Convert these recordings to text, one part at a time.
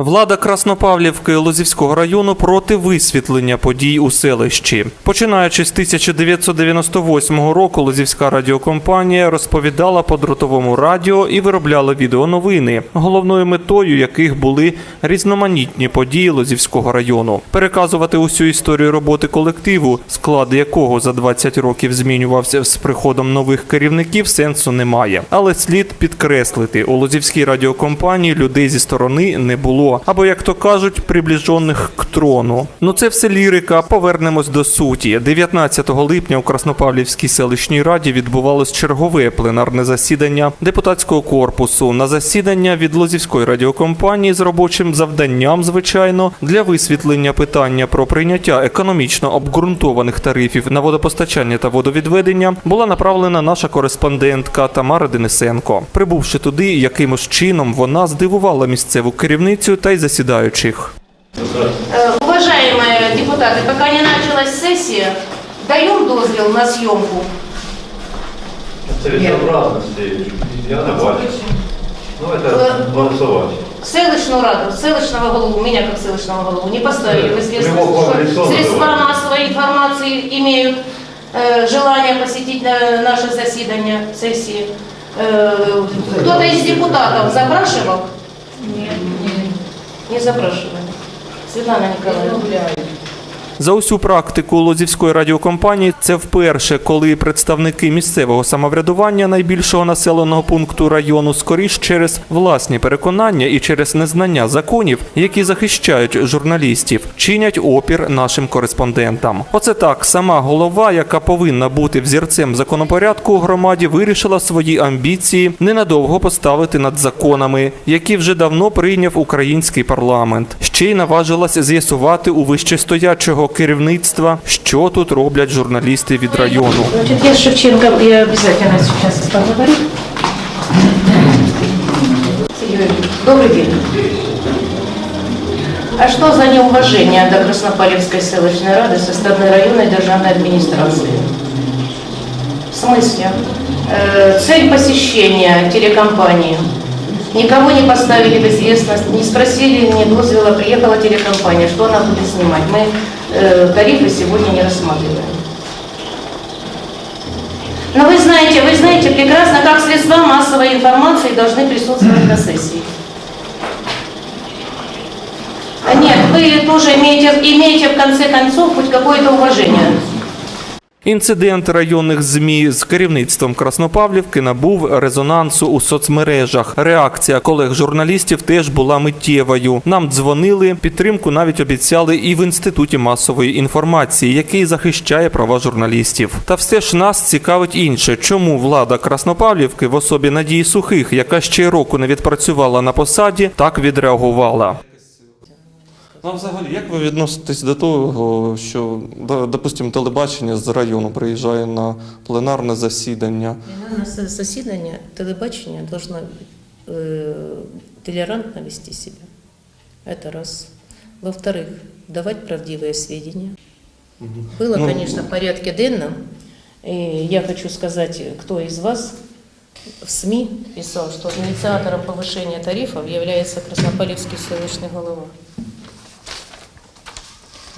Влада Краснопавлівки Лозівського району проти висвітлення подій у селищі. Починаючи з 1998 року, Лозівська радіокомпанія розповідала по дротовому радіо і виробляла відеоновини, головною метою яких були різноманітні події Лозівського району. Переказувати усю історію роботи колективу, склад якого за 20 років змінювався з приходом нових керівників, сенсу немає. Але слід підкреслити, у Лозівській радіокомпанії людей зі сторони не було, або як то кажуть, приближених к трону. Ну це все лірика. Повернемось до суті. 19 липня у Краснопавлівській селищній раді відбувалось чергове пленарне засідання депутатського корпусу. На засідання від Лозівської радіокомпанії з робочим завданням, звичайно, для висвітлення питання про прийняття економічно обґрунтованих тарифів на водопостачання та водовідведення була направлена наша кореспондентка Тамара Денисенко. Прибувши туди, якимось чином вона здивувала місцеву керівницю та й засідаючих. Э, Уважаемые депутаты, пока не началась сессия, даем дозвіл на съемку. Целесообразности я не бачу. Ну, это голосовать. Селищную раду, селищного голову, меня как селищного голову, не поставили в известность, Прямого что лица средства называют. массовой информации имеют э, желание посетить на- наше заседание, сессии. Э, Кто-то из депутатов запрашивал? Нет. Не запрашивали. Светлана Николаевна. За усю практику Лозівської радіокомпанії це вперше, коли представники місцевого самоврядування найбільшого населеного пункту району скоріш через власні переконання і через незнання законів, які захищають журналістів, чинять опір нашим кореспондентам. Оце так сама голова, яка повинна бути взірцем законопорядку у громаді, вирішила свої амбіції ненадовго поставити над законами, які вже давно прийняв український парламент. Ще й наважилася з'ясувати у вищестоячого керівництва, що тут роблять журналісти від району. Значит, я с Шевченко, я обязательно сейчас поговорю. Сергей Юрьевич, Добрый день. А что за неуважение до Краснопалевской селочной рады со стороны районной державной администрации? В смысле? Э, цель посещения телекомпании. Никого не поставили в известность, не спросили, не дозвела, приехала телекомпания, что она будет снимать. Мы э, тарифы сегодня не рассматриваем. Но вы знаете, вы знаете прекрасно, как средства массовой информации должны присутствовать на сессии. Нет, вы тоже имеете, имеете в конце концов хоть какое-то уважение. Інцидент районних змі з керівництвом Краснопавлівки набув резонансу у соцмережах. Реакція колег журналістів теж була миттєвою. Нам дзвонили, підтримку навіть обіцяли і в інституті масової інформації, який захищає права журналістів. Та все ж нас цікавить інше, чому влада Краснопавлівки в особі Надії Сухих, яка ще року не відпрацювала на посаді, так відреагувала. Ну, взагалі, як ви відноситесь до того, що, да, допустимо, телебачення з району приїжджає на пленарне засідання? На с- засідання телебачення должно э, толерантно вести себя. Это раз. Во-вторых, давать правдивые сведения. Было, Ну, конечно, в порядке денном. И я хочу сказать, кто из вас в СМИ писал, что инициатором повышения тарифов является Краснополевский селищный голова.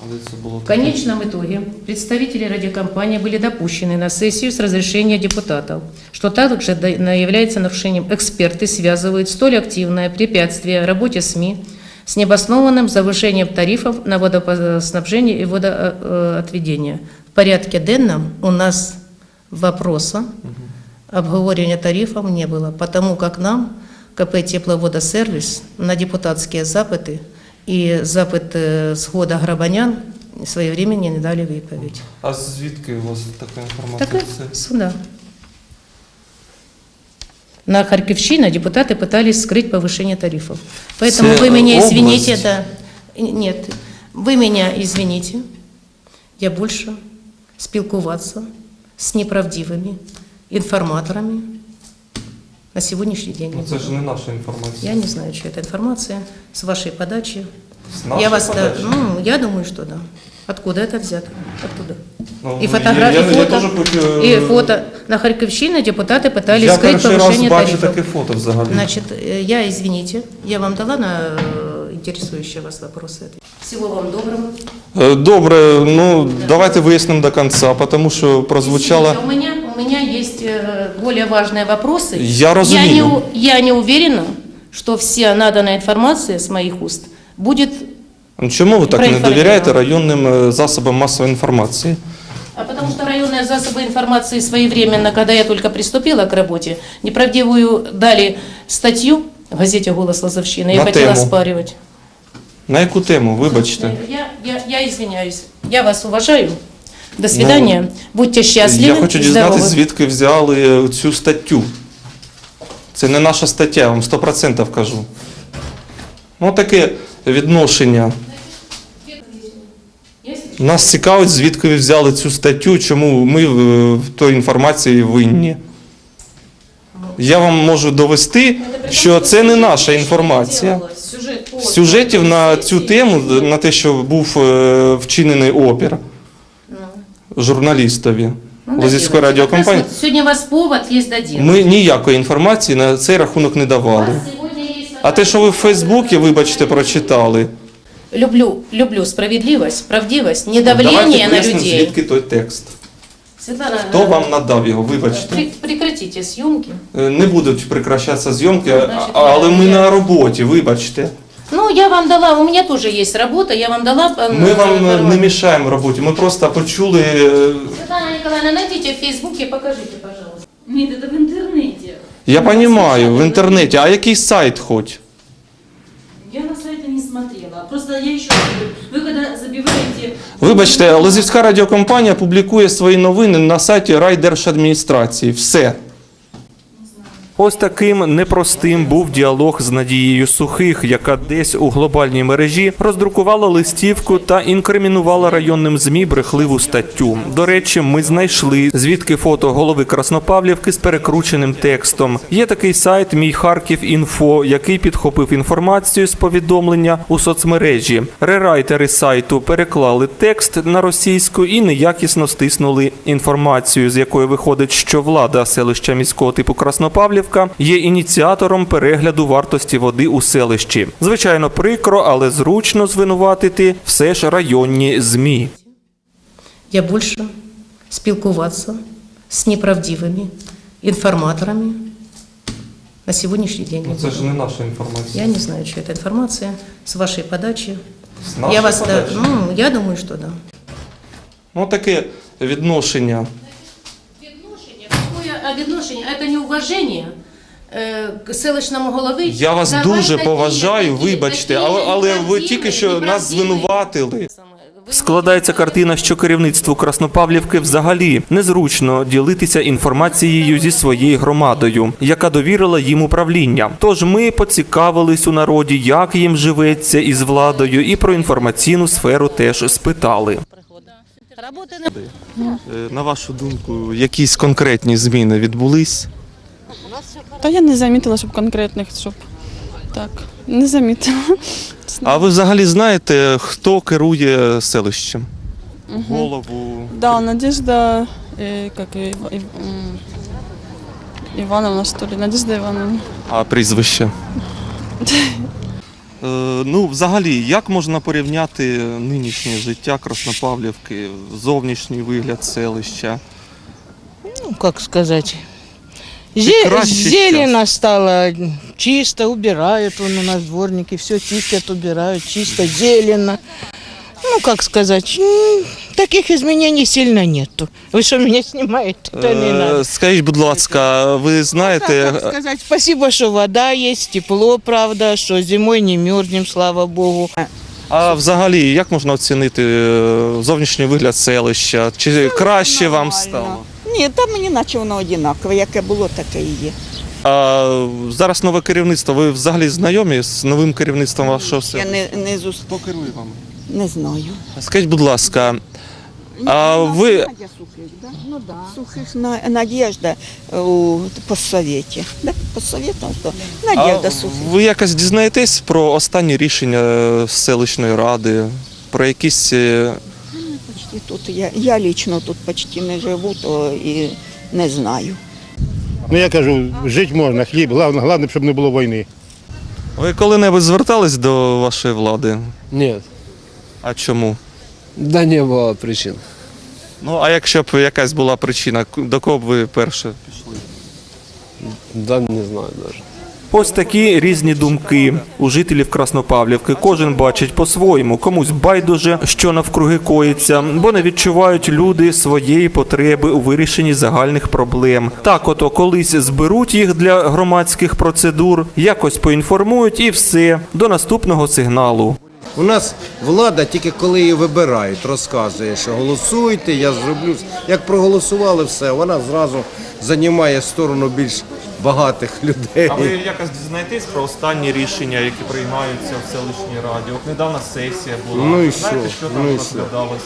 В конечном итоге представители радиокомпании были допущены на сессию с разрешения депутатов, что также является нарушением. Эксперты связывают столь активное препятствие работе СМИ с необоснованным завышением тарифов на водоснабжение и водоотведение. В порядке денном у нас вопроса обговорения тарифов не было, потому как нам КП «Тепловодосервис» на депутатские запыты и запит э, згода грабанян своевременно не дали відповідь. А звідки у вас така інформація? Так Це- сюда. На Харьковщине депутаты пытались скрыть повышение тарифов. Поэтому Це вы меня область? извините, да. Нет, вы меня извините. Я больше спілкуватися з неправдивими інформаторами на сьогоднішній день не Ну, це буду. ж не наша інформація. Я не знаю, что это информация с вашей подачи. З нашої я вас, да, подачі? ну, я думаю, что да. Откуда это взято? Откуда? Ну, И я- фотографии, я, я, фото, теж хочу, и фото. На Харьковщине депутаты пытались Я скрыть перший раз повышение бачу тарифов. таке фото взагалі. Значит, э, я, извините, я вам дала на э, интересующие вас вопросы. Всего вам доброго. Е, Добре, ну давайте вияснимо до кінця, тому що прозвучало. Извините, У меня, у меня есть э, более важные вопросы. Я Я розумію. не, у- я не уверена, что вся наданная информация с моих уст будет... Ну, Чому ви так не Проінформовано. довіряєте районним е, засобам масової інформації? А потому что районные засобы информации своевременно, когда я только приступила к работе, неправдивую дали статью в газете «Голос Лазовщины». Я На хотела тему. оспаривать. На яку тему? Вибачте. Я, я, я извиняюсь. Я вас уважаю. До свидания. Будьте счастливы. Ну, Я хочу дізнатися, звідки взяли цю статтю. Це не наша стаття, я вам 100% кажу. Ну, таке відношення. Нас цікавить, звідки ви взяли цю статтю, чому ми в той інформації винні. Я вам можу довести, що це не наша інформація. Сюжетів на цю тему, на те, що був е, вчинений опір журналістові Ну, Лозівської радіокомпанії, Сегодня у вас повод есть доделать. ми ніякої інформації на цей рахунок не давали. А те, що ви в Фейсбуці, вибачте, прочитали, Люблю, люблю справедливость, правдивость, не давайте на людей. звідки той текст. Светлана, Хто вам надав його, вибачте. пре- прекратите съемки. Е, Не будуть прекращатися зйомки, але ми на роботі, вибачте. Ну, я вам дала, у меня тоже есть работа, я вам дала... э, Ми вам е, не информацию. мішаємо роботі, ми просто почули. е, Светлана Николаевна, найдите в Фейсбуке, покажите, пожалуйста. Нет, это в интернете. Я розумію, в інтернеті, а який сайт хоч? Я на сайты не смотрела. Просто я еще говорю, вы когда забиваете... Вибачте, Лозівська радіокомпанія публікує свої новини на сайті райдержадміністрації. Все. Ось таким непростим був діалог з Надією Сухих, яка десь у глобальній мережі роздрукувала листівку та інкримінувала районним змі брехливу статтю. До речі, ми знайшли звідки фото голови Краснопавлівки з перекрученим текстом. Є такий сайт Мій Харків Інфо, який підхопив інформацію з повідомлення у соцмережі. Рерайтери сайту переклали текст на російську і неякісно стиснули інформацію, з якої виходить, що влада селища міського типу Краснопавлівка є ініціатором перегляду вартості води у селищі. Звичайно, прикро, але зручно звинуватити все ж районні змі. Я больше спілкуватися з неправдивими інформаторами на сьогоднішній день не буду. не наша інформація. Я не знаю, что это информация с вашей подачи. я вас, да, ну, я думаю, что да. Ну таке відношення. Відношення, какое а відношення? Это не уважение е, к селищному голові. Я вас Давайте дуже такі- поважаю, такі- вибачте, такі але, але ви тільки що нас звинуватили. Складається картина, що керівництву Краснопавлівки взагалі незручно ділитися інформацією зі своєю громадою, яка довірила їм управління. Тож ми поцікавились у народі, як їм живеться із владою, і про інформаційну сферу теж спитали. Е, На вашу думку, якісь конкретні зміни відбулись? Та я не замітила, щоб конкретних, щоб так, не замітила. А ви взагалі знаєте, хто керує селищем? Голову. Да, Надежда, э, как и, и- м, Ивановна, что ли, Надежда Ивановна. А прізвище? Е, ну, взагалі, як можна порівняти нинішнє життя Краснопавлівки, зовнішній вигляд селища? ну, как сказать, Зе- краще зелено стало, чисто убирают, вон у нас дворники, все чистят, убирают, чисто, зелено. Ну, как сказать, м, таких изменений сильно нету. Вы что, меня снимаете? Да не Е, надо. Скажіть, будь ласка, ви знаєте, Как сказать, спасибо, что вода есть, тепло, правда, что зимой не мерзнем, слава богу. а взагалі, як можна оцінити е, зовнішній вигляд селища? Чи краще вам стало? Ні, там мені наче воно однакове, яке було, таке і є. А зараз нове керівництво. Ви взагалі знайомі з новим керівництвом вашого Я селища? не, не, зус... Хто керує вами? не знаю. Скажіть, будь ласка, а ви Надя Сухих, да? Ну, да. Сухих на... Надежда у постсовєті. Да? Постсовєтом хто? Надежда А Сухих. Ви якось дізнаєтесь про останні рішення е, селищної ради, про якісь. е, Почти тут я, я лічно тут почти не живу, то і не знаю. Ну я кажу, жити можна, хліб, головне, головне, щоб не було війни. Ви коли-небудь звертались до вашої влади? Нет, А чому? да не было причин. Ну, а якщо б якась була причина, до кого б ви перше пішли? Да не знаю даже. Ось такі різні думки у жителів Краснопавлівки. Кожен бачить по-своєму. Комусь байдуже, що навкруги коїться, бо не відчувають люди своєї потреби у вирішенні загальних проблем. Так, ото колись зберуть їх для громадських процедур, якось поінформують і все до наступного сигналу. У нас влада тільки коли її вибирають, розказує, що голосуйте, я зроблю. Як проголосували все, вона зразу займає сторону більш багатих людей. А ви якось дізнаєтесь про останні рішення, які приймаються в селищній раді? От недавна сесія була. Ну і Знаєте, що? що там Ну і що? розглядалось?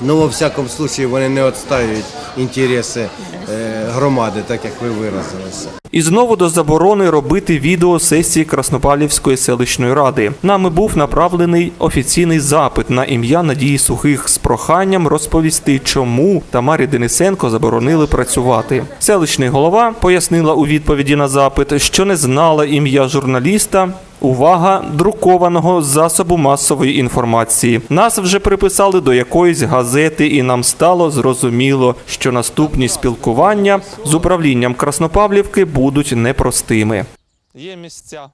Ну, во всякому случаї, вони не відстаюють інтереси е, громади, так як ви виразилися. І знову до заборони робити відео сесії Краснопалівської селищної ради. Нами був направлений офіційний запит на ім'я Надії Сухих з проханням розповісти, чому Тамарі Денисенко заборонили працювати. Селищний голова пояснила у відповіді на запит, що не знала ім'я журналіста. Увага друкованого засобу масової інформації. Нас вже приписали до якоїсь газети, і нам стало зрозуміло, що наступні спілкування з управлінням Краснопавлівки будуть непростими. Є місця